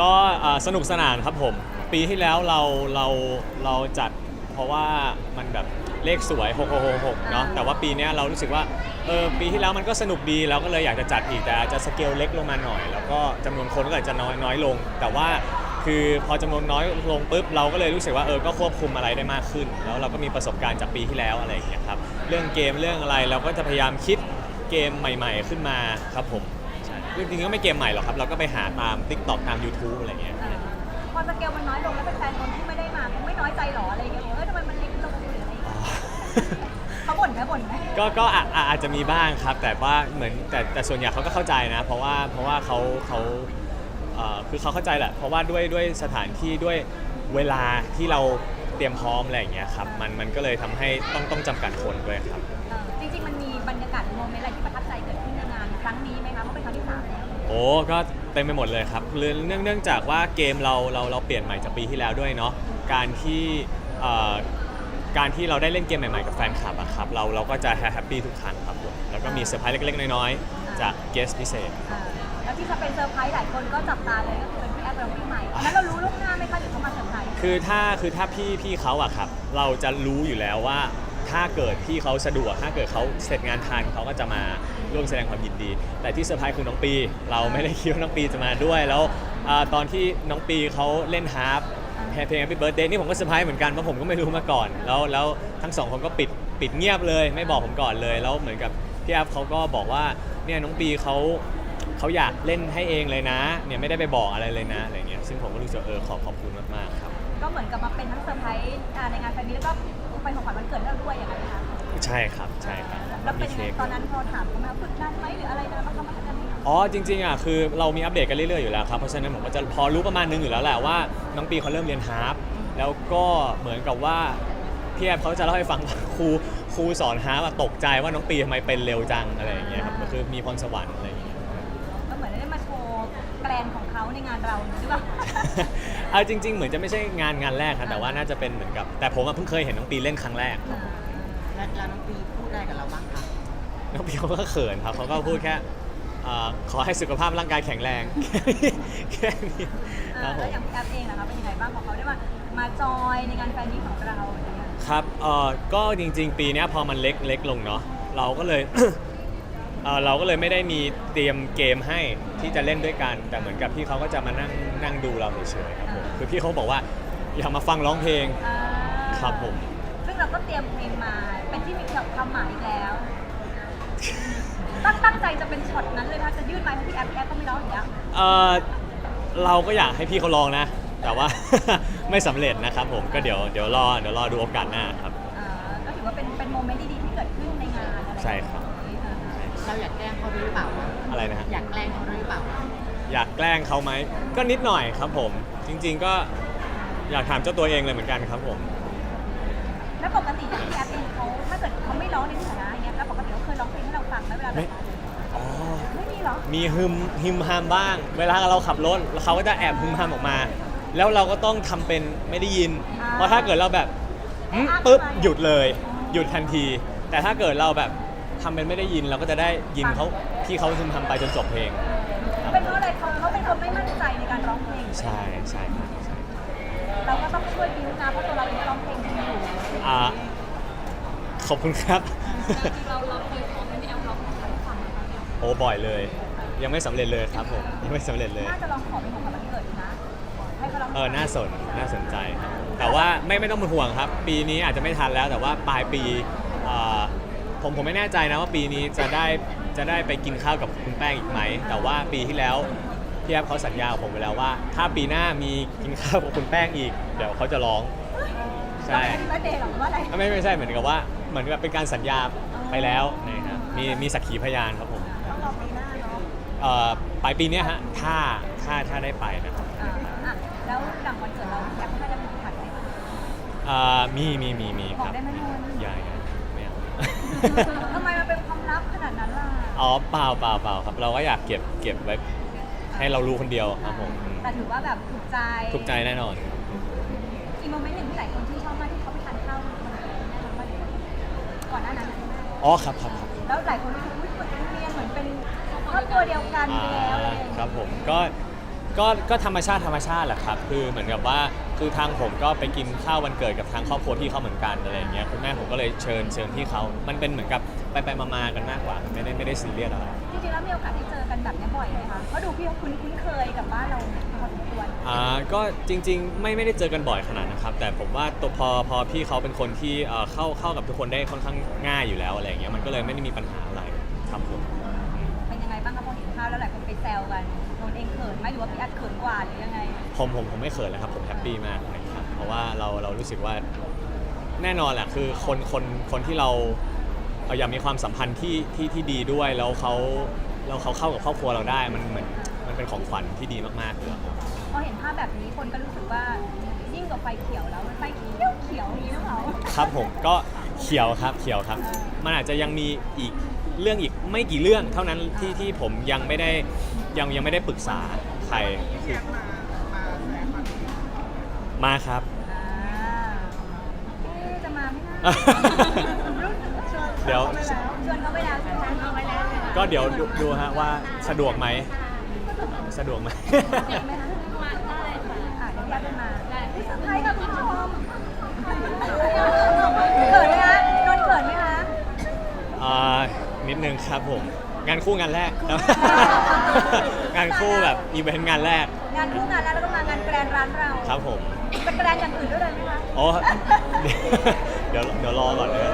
ก็เอ่อสนุกสนานครับผม ปีที่แล้วเราเราเราจัดเพราะว่ามันแบบเลขสวย 6666 เนาะแต่ว่าปีเนี้ยเรารู้สึกว่าเออปีที่แล้วมันก็สนุกดีเราก็เลยอยากจะจัดอีกแต่อาจจะสเกลเล็กลงมาหน่อย แล้วก็จำนวนคนก็อาจจะน้อยน้อยลง แต่ว่าคือพอจำนวนน้อยลงปุ๊บเราก็เลยรู้สึกว่าเออก็ควบคุมอะไรได้มากขึ้น แล้วเราก็มีประสบการณ์จากปีที่แล้วอะไรอย่างเงี้ยครับเรื่องเกมเรื่องอะไรเราก็จะพยายามคิดเกมใหม่ ๆ ขึ้นมาครับผมใช่ จริงๆก็ไม่เกมใหม่หรอกครับ เราก็ไปหาตาม TikTok ตาม YouTube อะไรเงี้ยอ่าพอสเกลมันน้อยลงแล้วแฟนๆคนที่ไม่ได้มาเขาไม่น้อยใจหรออะไรอย่างเงี้ยเออทำไมมันเล็กลงหรืออะไรอย่างเงี้ยเขาบ่นไหมบ่นไหมก็ก็อาอาอาจจะมีบ้างครับ แต่ว่าเหมือนแต่แต่ส่วนใหญ่เขาก็เข้าใจนะ เพราะว่าเพราะว่าเขาเขาเอ่อคือเขาเข้าใจแหละ เพราะว่าด้วยด้วยสถานที่ด้วยเวลาที่เราเตรียมพร้อมอะไรอย่างเงี้ยครับมันมันก็เลยทำให้ต้องต้องจำกัดคนด้วยครับ เออจริงๆมันมีบรรยากาศโมเมนต์อะไรที่ประทับใจเกิดขึ้นใน งานครั้งนี้ไหมคะเพราะเป็นครั้งที่สามแล้วโอ้ก็เต็มไปหมดเลยครับเนื่องเนื่องเนื่องจากว่าเกมเราเราเราเปลี่ยนใหม่จากปีที่แล้วด้วยเนาะการที่เอ่อการที่เราได้เล่นเกมใหม่ๆกับแฟนคลับอะครับเราเราก็จะแฮปปี้ทุกครั้งครับผมแล้วก็มีเซอร์ไพรส์เล็กๆน้อยๆจากเกสพิเศษ อ่าแล้วที่จะเป็นเซอร์ไพรส์หลายคนก็จับตาเลยก็คือเป็นพี่แอฟกับพี่ใหม่อันนั้นเรารู้ล่วงหน้าไหมคะหรือเขามาเซอร์ไพรส์คือถ้าคือถ้าพี่พี่เขาอะครับ เราจะรู้อยู่แล้วว่า ถ้าเกิดพี่เขาสะดวก ถ้าเกิดเขาเสร็จงานทันเขาก็จะมาร่วมแสดงความยินดี แต่ที่เซอร์ไพรส์คือน้องปี เราไม่ได้คิดว่าน้องปีจะมาด้วย แล้วอาตอนที่น้องปีเขาเล่นฮาร์ปเพลง Happy Birthday นี่ผมก็เซอร์ไพรส์เหมือนกันเพราะผมก็ไม่รู้มาก่อน แล้วแล้วทั้งสองคนก็ปิดปิดเงียบเลย ไม่บอกผมก่อนเลยแล้วเหมือนกับพี่แอฟเขาก็บอกว่าเนี่ยน้องปีเขาเขาอยากเล่นให้เองเลยนะเนี่ยไม่ได้ไปบอกอะไรเลยนะอะไรเงี้ยซึ่งผมก็รู้สึกเออขอบขอบคุณมากๆครับ ก็เหมือนกับมาเป็นทั้งเซอร์ไพรส์อ่าในงานแฟนนี้แล้วก็เป็นของขวัญวันเกิดให้เราด้วยอย่างนั้นนะคะใช่ครับใช่ครับแล้วเป็นมียังไงเค้กตอนนั้นพอถามเขามาฝึกนานไหมหรืออะไรนะบ้างเขามาทำกันไหมอ๋อจริงๆอะคือเรามีอัปเดตกันเรื่อยๆอยู่แล้วครับเพราะฉะนั้นผมก็จะพอรู้ประมาณนึงอยู่แล้วแหละว่าน้องปีเขาเริ่มเรียนฮาร์ปแล้วก็เหมือนกับว่าพี่แอบเขาจะเล่าให้ฟังว่าครูครูสอนฮาร์ปอะตกใจว่าน้องปีทำไมเป็นเร็วจังอะไรอย่างเงี้ยครับก็คือมีพรสวรรค์อะไร กลนของเขาในงานเราหรือเปล่าเอาจริง ๆ เหมือนจะไม่ใช่งานงานแรกครับแต่ว่าน่าจะเป็นเหมือนกับ แต่ผมอะเพิ่งเคยเห็นน้องปีเล่นครั้งแรก แล้วแล้วน้องปีพูดอะไรกับเราบ้างคะน้องปีเขาก็เขินครับเขาก็พูดแค่เอ่อขอให้สุขภาพร่างกายแข็งแรง แค่นี้เอครับอผแล้วม อย่างพี่แอฟเองนะคะเป็นยังไงบ้างพอเขาได้มามาจอยในงานแฟนนี้ของเราอย่างเงี้ยครับ เอ่อ ก็จริง ๆ ปีเนี้ยพอมันเล็กเล็กลงเนาะ เราก็เลย เอ่อเราก็เลยไม่ได้มีเตรียมเกมให้ที่จะเล่นด้วยกัน แต่เหมือนกับพี่เขาก็จะมานั่งนั่งดูเราเฉยๆครับผมคือพี่เขาบอกว่าอยากมาฟังร้องเพลงอ่าครับผม ซึ่งเราก็เตรียมเพลงมา เป็นที่มีความหมายอีกแล้ว ตั้งตั้งใจจะเป็นช็อตนั้นเลยนะจะยื่นไมค์ให้พี่แอฟพี่แอฟก็ไม่ร้องอย่างเงี้ยเอ่อเราก็อยากให้พี่เขาลองนะ แต่ว่า ไม่สำเร็จนะครับผมก็เดี๋ยวเดี๋ยวรอเดี๋ยวรอดูโอกาสหน้าครับ อ่าก็ถือว่าเป็นเป็นโมเมนต์ดีๆที่เกิดขึ้นในงานอะไรใช่ครับอ่า เราอยากแกล้งเขาด้วยหรือเปล่าคะอะไรนะฮะอยากแกล้งเขาด้วยหรือเปล่าคะอยากแกล้งเขาไหมก็นิดหน่อยครับผม จริง ๆก็อยากถามเจ้าตัวเองเลยเหมือนกันครับผม แล้วปกติอย่างพี่แอฟเองเขาถ้าเกิดเขาไม่ร้องในที่สาธารณะอย่างเงี้ยแล้วปกติเขาเคยร้องเพลงให้เราฟังไหมเวลาเราไม่ อ๋อไม่มีเหรอมีฮึมฮิมฮามบ้าง เวลาเราขับรถเขาก็จะแอบฮึมฮามออกมา แล้วเราก็ต้องทำเป็นไม่ได้ยินอ่าเพราะถ้าเกิดเราแบบ อืมอ่าปุ๊บอ่าหยุดเลยอ๋อหยุดทันที แต่ถ้าเกิดเราแบบ ทำเป็นไม่ได้ยินเราก็จะได้ยินเขาพี่เขาฮึมฮามไปจนจบเพลงเป็นเพราะอะไรเขาเขาเป็นคนไม่มั่นใจในการร้องเพลง ใช่ใช่ครับใช่ เราก็ต้องช่วยบิวนะเพราะตัวเราเองก็ร้องเพลงดีอยู่อ่าขอบคุณครับ เราเราเคยขอให้พี่แอฟร้องเพลงให้ฟังนะคะโอ้บ่อยเลย ยังไม่สำเร็จเลยครับผมยังไม่สำเร็จเลย น่าจะลองขอเป็นของขวัญวันเกิดดูนะ ให้เขาร้องเออน่าสนน่าสนใจครับแต่ว่าไม่ไม่ต้องเป็นห่วงครับ ปีนี้อาจจะไม่ทันแล้วแต่ว่าปลายปีเอ่อ ผมผมไม่แน่ใจนะว่าปีนี้จะได้จะได้ไปกินข้าวกับคุณแป้งอีกไหม แต่ว่าปีที่แล้วพี่แอฟเขาสัญญากับผมไปแล้วว่า ถ้าปีหน้ามีกินข้าวกับคุณแป้งอีก เดี๋ยวเขาจะร้อง ใช่ร้องเพลงแล้วเดย์หรอหรือว่าอะไรไม่ไม่ใช่เหมือนกับว่าเหมือนกับเป็นการสัญญาไปแล้วนะครับมีมีสักขีพยานครับผมต้องรอปีหน้าเนาะเอ่อปลายปีเนี้ยฮะถ้าถ้าถ้าได้ไปนะครับอะอะแล้วหลังวันเกิดเราอยากให้ได้เป็นของขวัญไหมเอ่อมีมีมีมีบคอกรับได้ไหมนนท์ใหญ่ไม่เอา ทำไมมันเป็นความลับขนาดนั้นล่ะ อ๋อเปล่าเปล่าเปล่าครับ เราก็อยากเก็บเก็บไว้ให้เรารู้คนเดียวครับผมอืมแต่ถือว่าแบบถูกใจถูกใจแน่นอนอีกโมเมนต์หนึ่งที่หลายคนที่นชอบมากที่เขาไปทานข้าวกันแน่นอนว่าเดี๋ยวก่อนหน้านั้นนะอ๋อครับครับครับแล้วหลายคนรู้สึกว่าเหมือนเป็นโรงเรียนเหมือนเป็นครอบครัวเดียวกันไปแล้วอะไรอย่างคเงี้ยรับผมก็ ก็ก็ธรรมชาติธรรมชาติแหละครับคือเหมือนกับว่าคือทางผมก็ไปกินข้าววันเกิดกับทางครอบครัวพี่เขาเหมือนกันอะไรอย่างเงี้ยคุณแม่ผมก็เลยเชิญเชิญพี่เขามันเป็นเหมือนกับไปไปมาๆกันมากกว่าไม่ได้ไม่ได้ซีเรียสอะไร จริงๆแล้วมีโอกาสได้เจอกันแบบนี้บ่อยไหมคะเพราะดูพี่เขาคุ้นคุ้นเคยกับบ้านเราพอสมควรอ่าก็จริงๆไม่ไม่ได้เจอกันบ่อยขนาดนะครับ แต่ผมว่าตัวพอพอพี่เขาเป็นคนที่เอ่อเข้าเข้ากับทุกคนได้ค่อนข้างง่ายอยู่แล้วอะไรอย่างเงี้ยมันก็เลยไม่ได้มีปัญหาอะไรครับผม เป็นยังไงบ้างคะพอเห็นภาพแล้วหลายคนไปแซวกันโด นเองเขินไหมหรือว่าพี่แอดเขินกว่าหรือยังไง ผมผมผมไม่เขินเลยครับ ผมแฮปปี้มากนะครับเพราะว่าเราเรารู้สึกว่าแน่นอนแหละคือคนคนคนที่เราเราอยากมีความสัมพันธ์ที่ที่ที่ดีด้วยแล้วเขาแล้วเขาเข้ากับครอบครัวเราได้มันเหมือนมันเป็นของขวัญที่ดีมากๆเลยครับ พอเห็นภาพแบบนี้คนก็รู้สึกว่ายิ่งกว่าไฟเขียวแล้วไฟเขียวเขียวนี้หรือเปล่าครับผมก็เขียวครับเขียวครับ มันอาจจะยังมีอีกเรื่องอีกไม่กี่เรื่องเท่านั้นที่ที่ผมยังไม่ได้ ยังยังไม่ได้ปรึกษาใครคือมาครับอ่าเอ๊ะจะมาไหมนะเดี๋ยว ชวนเขาไปแล้วชวนเขาไปแล้วก็เดี๋ยวดูดูฮะว่าสะดวกไหมสะดวกไหมเด็กไหมคะมาได้ค่ะอะเดี๋ยวพี่แอดเดินมาได้พี่เซอร์ไพรส์ค่ะคุณผู้ชมเขินไหมคะโดนเขินไหมคะ อ่านิดนึงครับผม งานคู่งานแรกครับ งานคู่แบบอีเวนต์งานแรกงานคู่งานแล้วแล้วก็มางานแกรนด์ร้านเราครับผมเป็นแกรนด์อย่างอื่นด้วยเลยไหมคะโอ้เดี๋ยวเดี๋ยวรอก่อนเลย